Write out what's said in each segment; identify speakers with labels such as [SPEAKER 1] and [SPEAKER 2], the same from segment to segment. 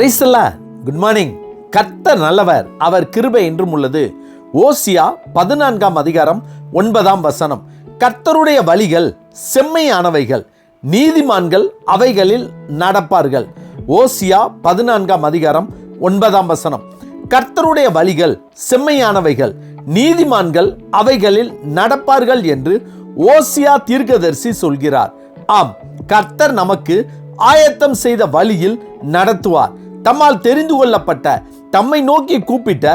[SPEAKER 1] பிரைஸ்லா good morning கர்த்தர் நல்லவர். அவர் கிருபை என்றும் உள்ளது. ஓசியா பதினான்காம் அதிகாரம் ஒன்பதாம் வசனம். கர்த்தருடைய வழிகள் செம்மையானவைகள். நீதிமான்கள் அவைகளில் நடப்பார்கள். ஓசியா பதினான்காம் அதிகாரம் ஒன்பதாம் வசனம். கர்த்தருடைய வழிகள் செம்மையானவைகள். நீதிமான்கள் அவைகளில் நடப்பார்கள் என்று ஓசியா தீர்க்கதரிசி சொல்கிறார். ஆம் கர்த்தர் நமக்கு ஆயத்தம் செய்த வழியில் நடத்துவார். தம்மால் தெரிந்து கொள்ளப்பட்ட தம்மை நோக்கி கூப்பிட்ட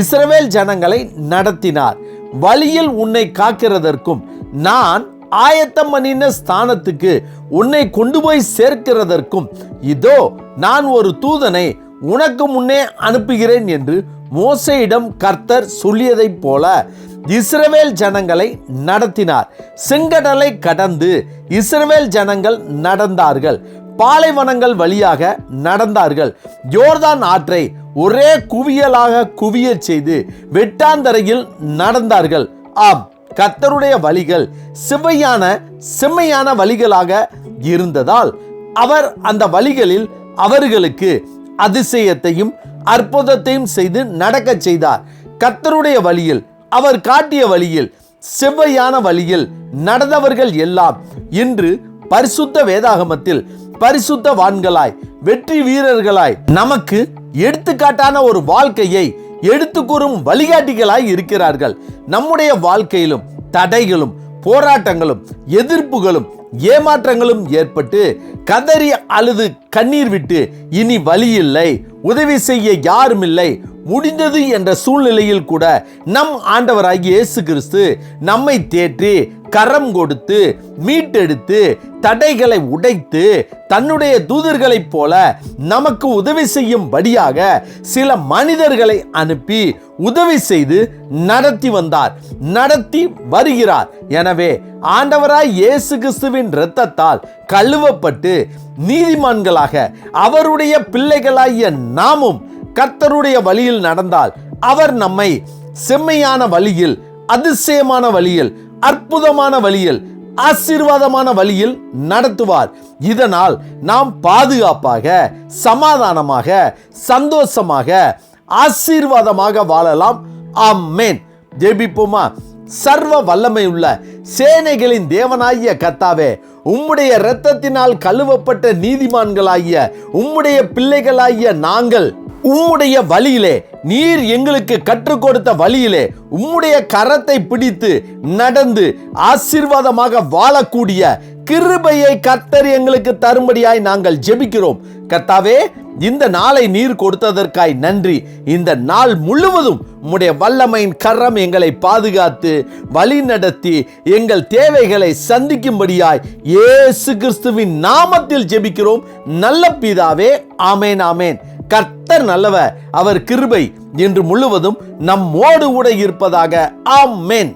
[SPEAKER 1] இஸ்ரவேல் ஜனங்களை நடத்தினார். வழியில் உன்னை காக்கிறதற்கும் நான் ஆயத்தம் பண்ணின ஸ்தானத்துக்கு உன்னை கொண்டு போய் சேர்க்கிறதற்கும் இதோ நான் ஒரு தூதனை உனக்கு முன்னே அனுப்புகிறேன் என்று மோசையிடம் கர்த்தர் சொல்லியதைப் போல இஸ்ரவேல் ஜனங்களை நடத்தினார். செங்கடலை கடந்து இஸ்ரவேல் ஜனங்கள் நடந்தார்கள். பாலைவனங்கள் வழியாக நடந்தார்கள். யோர்தான் ஆற்றை ஒரே குவியலாக குவியச் செய்து வெட்டாந்தரையில் நடந்தார்கள். ஆம் கத்தருடைய வழிகள் சிவையான செம்மையான வழிகளாக இருந்ததால் அவர் அந்த வழிகளில் அவர்களுக்கு அதிசயத்தையும் அற்புதத்தையும் செய்து நடக்கச் செய்தார். கத்தருடைய வழியில் அவர் காட்டிய வழியில் செவ்வையான வழியில் நடந்தவர்கள் எல்லாம் இன்று பரிசுத்த வேதாகமத்தில் பரிசுத்த வான்களாய் வெற்றி வீரர்களாய் நமக்கு எடுத்துக்காட்டான ஒரு வாழ்க்கையை எடுத்து கூறும் வழிகாட்டிகளாய் இருக்கிறார்கள். நம்முடைய வாழ்க்கையிலும் தடைகளும் போராட்டங்களும் எதிர்ப்புகளும் ஏமாற்றங்களும் ஏற்பட்டு கதறி அழுது கண்ணீர் விட்டு இனி வழி இல்லை உதவி செய்ய யாரும் இல்லை முடிந்தது என்ற சூழ்நிலையில் கூட நம் ஆண்டவராகிய இயேசு கிறிஸ்து நம்மை தேற்றி கரம் கொடுத்து மீட்டெடுத்து தடைகளை உடைத்து தன்னுடைய தூதர்களைப் போல நமக்கு உதவி செய்யும்படியாக சில மனிதர்களை அனுப்பி உதவி செய்து நடத்தி வந்தார். நடத்தி வருகிறார். எனவே ஆண்டவராய் இயேசு கிறிஸ்துவின் இரத்தத்தால் கழுவப்பட்டு நீதிமான்களாக அவருடைய பிள்ளைகளாகிய நாமும் கர்த்தருடைய வழியில் நடந்தால் அவர் நம்மை செம்மையான வழியில் அதிசயமான வழியில் அற்புதமான வழியில் ஆசீர்வாதமான வழியில் நடத்துவார். இதனால் நாம் பாதுகாப்பாக சமாதானமாக சந்தோஷமாக ஆசீர்வாதமாக வாழலாம். ஆமென். ஜெபிப்போமா? சர்வ வல்லமை உள்ள சேனைகளின் தேவனாகிய கத்தாவே உம்முடைய இரத்தத்தினால் கழுவப்பட்ட நீதிமான்களாகிய உம்முடைய பிள்ளைகளாகிய நாங்கள் உம்முடைய வழியிலே நீர் எங்களுக்கு கற்றுக் கொடுத்த வழியிலே உம்முடைய கரத்தை பிடித்து நடந்து ஆசீர்வாதமாக வாழக்கூடிய கிருபையை கர்த்தர் எங்களுக்கு தரும்படியாய் நாங்கள் ஜெபிக்கிறோம். கர்த்தாவே இந்த நாளை நீர் கொடுத்ததற்காய் நன்றி. இந்த நாள் முழுவதும் உம்முடைய வல்லமையின் கரம் எங்களை பாதுகாத்து வழி நடத்தி எங்கள் தேவைகளை சந்திக்கும்படியாய் இயேசு கிறிஸ்துவின் நாமத்தில் ஜெபிக்கிறோம். நல்ல பிதாவே ஆமேன் ஆமேன். கர்த்தர் நல்லவர் அவர் கிருபை என்று முழுவதும் நம்மோடு கூட இருப்பதாக ஆமேன்.